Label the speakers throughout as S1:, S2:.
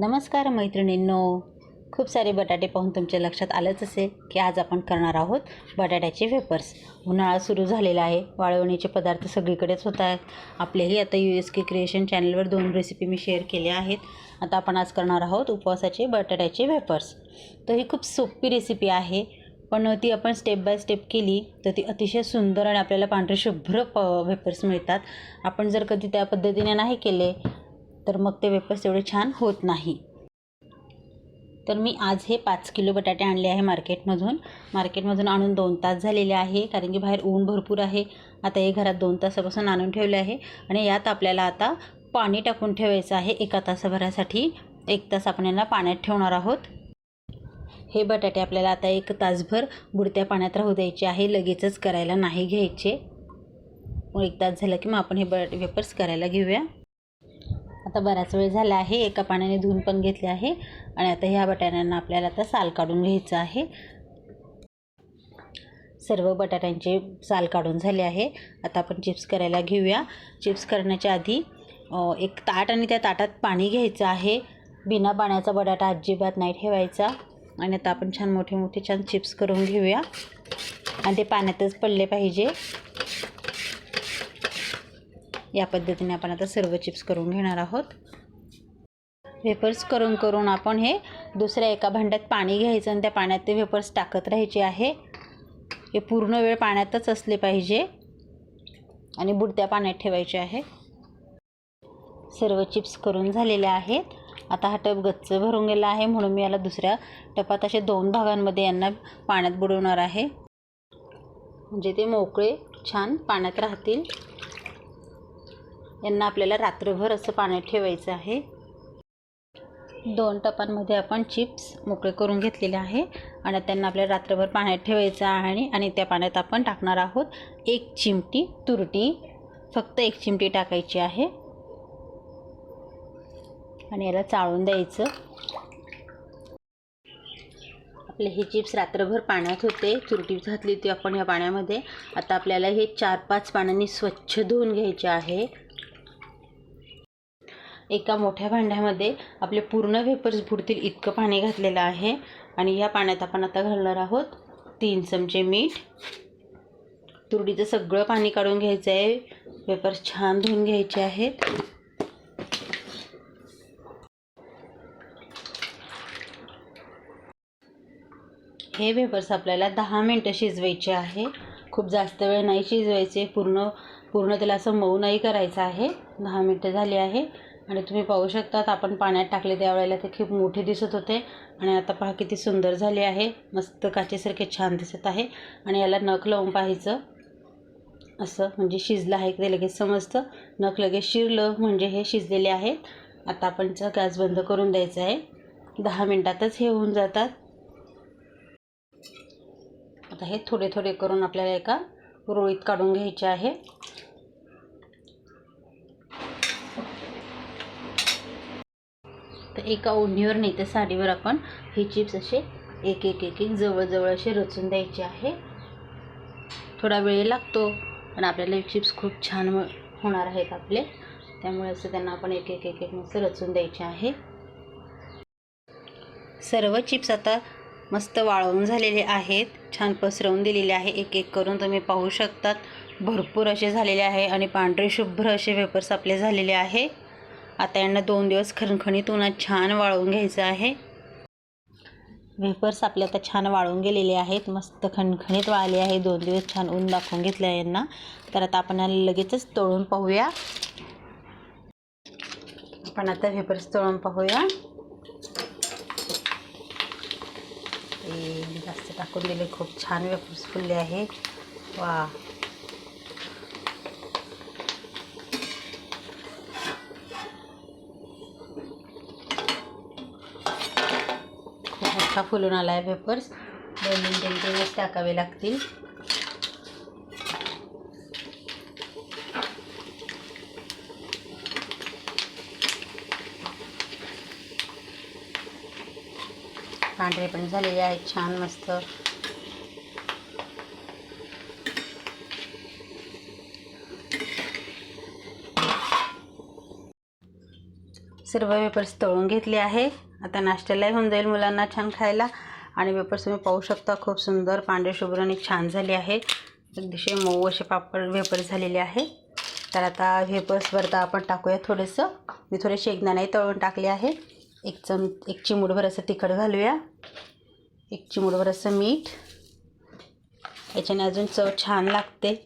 S1: नमस्कार मैत्रिणींनो. खूप सारे बटाटे पाहून तुमच्या लक्षात आलंच असेल की आज आपण करणार आहोत बटाट्याचे वेपर्स उन्हाळा सुरू झालेला आहे. वाळवणीचे पदार्थ सगळीकडेच होत आहेत. आपलेही आता यू एस के क्रिएशन चॅनलवर दोन रेसिपी मी शेअर केल्या आहेत. आता आपण आज करणार आहोत उपवासाचे बटाट्याचे वेपर्स तर ही खूप सोपी रेसिपी आहे पण ती आपण स्टेप बाय स्टेप केली तर ती अतिशय सुंदर आणि आपल्याला पांढरे शुभ्र प वेपर्स मिळतात. आपण जर कधी त्या पद्धतीने नाही केले तर मग ते वेपर्स एवढे छान होत नाही. तर मी आज हे पाच किलो बटाटे आणले आहे मार्केटमधून. मार्केटमधून आणून दोन तास झालेले आहे कारण की बाहेर ऊन भरपूर आहे. आता हे घरात दोन तासापासून आणून ठेवले आहे आणि यात आपल्याला आता पाणी टाकून ठेवायचं आहे एका तासाभरासाठी. एक तास आपण यांना पाण्यात ठेवणार आहोत. हे बटाटे आपल्याला आता एक तासभर बुडत्या पाण्यात राहू द्यायचे आहे लगेचच करायला नाही घ्यायचे. एक तास झालं की मग आपण हे बट वेपर्स करायला घेऊया. आता बराच वेळ झाला आहे. एका पाण्याने धुवून पण घेतले आहे. आणि आता ह्या बटाट्यांना आपल्याला आता साल काढून घ्यायचं आहे. सर्व बटाट्यांचे साल काढून झाले आहे. आता आपण चिप्स करायला घेऊया. चिप्स करण्याच्या आधी एक ताट आणि त्या ताटात पाणी घ्यायचं आहे. बिना पाण्याचा बटाटा अजिबात नाही ठेवायचा. आणि आता आपण छान मोठे मोठे छान चिप्स करून घेऊया. आणि ते पाण्यातच पडले पाहिजे. या पद्धतीने आपण आता सर्व चिप्स करून घेणार आहोत. वेपर्स करून करून आपण हे दुसऱ्या एका भांड्यात पाणी घ्यायचं आणि त्या पाण्यात ते वेपर्स टाकत राहायचे आहे. हे पूर्ण वेळ पाण्यातच असले पाहिजे आणि बुडत्या पाण्यात ठेवायचे आहे. सर्व चिप्स करून झालेले आहेत. आता हा टप गच्च भरून गेला आहे म्हणून मी याला दुसऱ्या टपात असे दोन भागांमध्ये यांना पाण्यात बुडवणार आहे. म्हणजे ते मोकळे छान पाण्यात राहतील. यांना आपल्याला रात्रभर असं पाण्यात ठेवायचं आहे. दोन टपांमध्ये आपण चिप्स मोकळे करून घेतलेले आहे आणि त्यांना आपल्याला रात्रभर पाण्यात ठेवायचं आहे आणि त्या पाण्यात आपण टाकणार आहोत एक चिमटी तुरटी. फक्त एक चिमटी टाकायची आहे. आणि याला चाळून द्यायचं. आपले हे चिप्स रात्रभर पाण्यात होते. तुरटी घातली होती आपण या पाण्यामध्ये. आता आपल्याला हे चार पाच पाण्याने स्वच्छ धुवून घ्यायचे आहे. एका मोठ्या भांड्यामध्ये आपले पूर्ण वेपर्स बुडतील इतकं पाणी घातलेलं आहे. आणि या पाण्यात आपण आता घालणार आहोत तीन चमचे मीठ. तुरडीचं सगळं पाणी काढून घ्यायचं आहे. वेपर्स छान धुवून घ्यायचे आहेत. हे वेपर्स आपल्याला दहा मिनटं शिजवायचे आहे. खूप जास्त वेळ नाही शिजवायचे. पूर्ण पूर्ण त्याला असं मऊ नाही करायचं आहे. दहा मिनटं झाली आहे. आणि तुम्ही पाहू शकतात आपण पाण्यात टाकले त्यावेळेला ते खूप मोठे दिसत होते. आणि आता पहा किती सुंदर झाले आहे. मस्त काचेसारखे छान दिसत आहे. आणि याला नख लावून पाहायचं. असं म्हणजे शिजलं आहे ते लगेच समजतं. नख लगेच शिरलं म्हणजे हे शिजलेले आहेत. आता आपण गॅस बंद करून द्यायचा आहे. दहा मिनटातच हे होऊन जातात. आता हे थोडे थोडे करून आपल्याला एका रोळीत काढून घ्यायचे आहे तर एका ओढणीवर नाही तर साडीवर आपण हे चिप्स असे एक एक एक एक जवळजवळ असे रचून द्यायचे आहे. थोडा वेळ लागतो पण आपल्याला हे चिप्स खूप छान होणार आहेत आपले. त्यामुळे असं त्यांना आपण एक एक एक एक मस्त रचून द्यायचे आहे. सर्व चिप्स आता मस्त वाळवून झालेले आहेत. छान पसरवून दिलेले आहे. एक एक करून तुम्ही पाहू शकतात. भरपूर असे झालेले आहे आणि पांढरे शुभ्र असे वेपर्स आपले झालेले आहे. आता यांना दोन दिवस खणखणीत उन्हात छान वाळवून घ्यायचं आहे. वेफर्स आपले आता छान वाळून गेलेले आहेत. मस्त खणखणीत वाळले आहे. दोन दिवस छान ऊन दाखवून घेतलं आहे यांना. तर आता आपण लगेचच तळून पाहूया. आपण आता वेफर्स तळून पाहूया. ते जास्त टाकून दिले. खूप छान वेपर्स फुलले आहे. वा. असा फुलून आला आहे वेपर्स दोन तीन तीन दिवस टाकावे लागतील. पांढरे पण झालेले आहेत छान मस्त. सर्व वेपर्स तळून घेतले आहे. आता नाश्त्यालाही होऊन जाईल मुलांना छान खायला. आणि वेपर्स तुम्ही पाहू शकता खूप सुंदर पांढरे शुभ्र आणि छान झाले आहे. अगदीशे मऊ असे पापड वेपर्स झालेले आहे. तर आता वेपर्सवर तर आपण टाकूया थोडंसं. मी थोडे शेंगदाणे तळून टाकले आहे. एक चम एक चिमूडभर असं तिखट घालूया. एक चिमूटभर असं मीठ. याच्याने अजून चव छान लागते.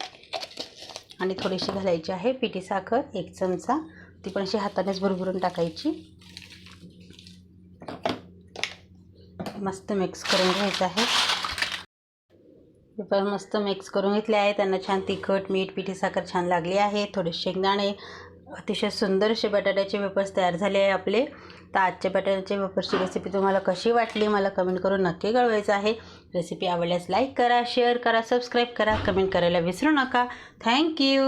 S1: आणि थोडीशी घालायची आहे पिठी साखर एक चमचा. ती पण अशी हातानेच भरभरून टाकायची. मस्त मिक्स करून घ्यायचं आहे. पेपर मस्त मिक्स करून घेतले आहे. त्यांना छान तिखट मीठ पिठी साखर छान लागली आहे. थोडे शेंगदाणे अतिशय सुंदर असे बटाट्याचे वेपर्स तयार झाले आहे आपले. तर आजच्या बटाट्याचे वेपर्सची रेसिपी तुम्हाला कशी वाटली मला कमेंट करून नक्की कळवायचं आहे. रेसिपी आवडल्यास लाईक करा शेअर करा सबस्क्राईब करा. कमेंट करायला विसरू नका. थँक्यू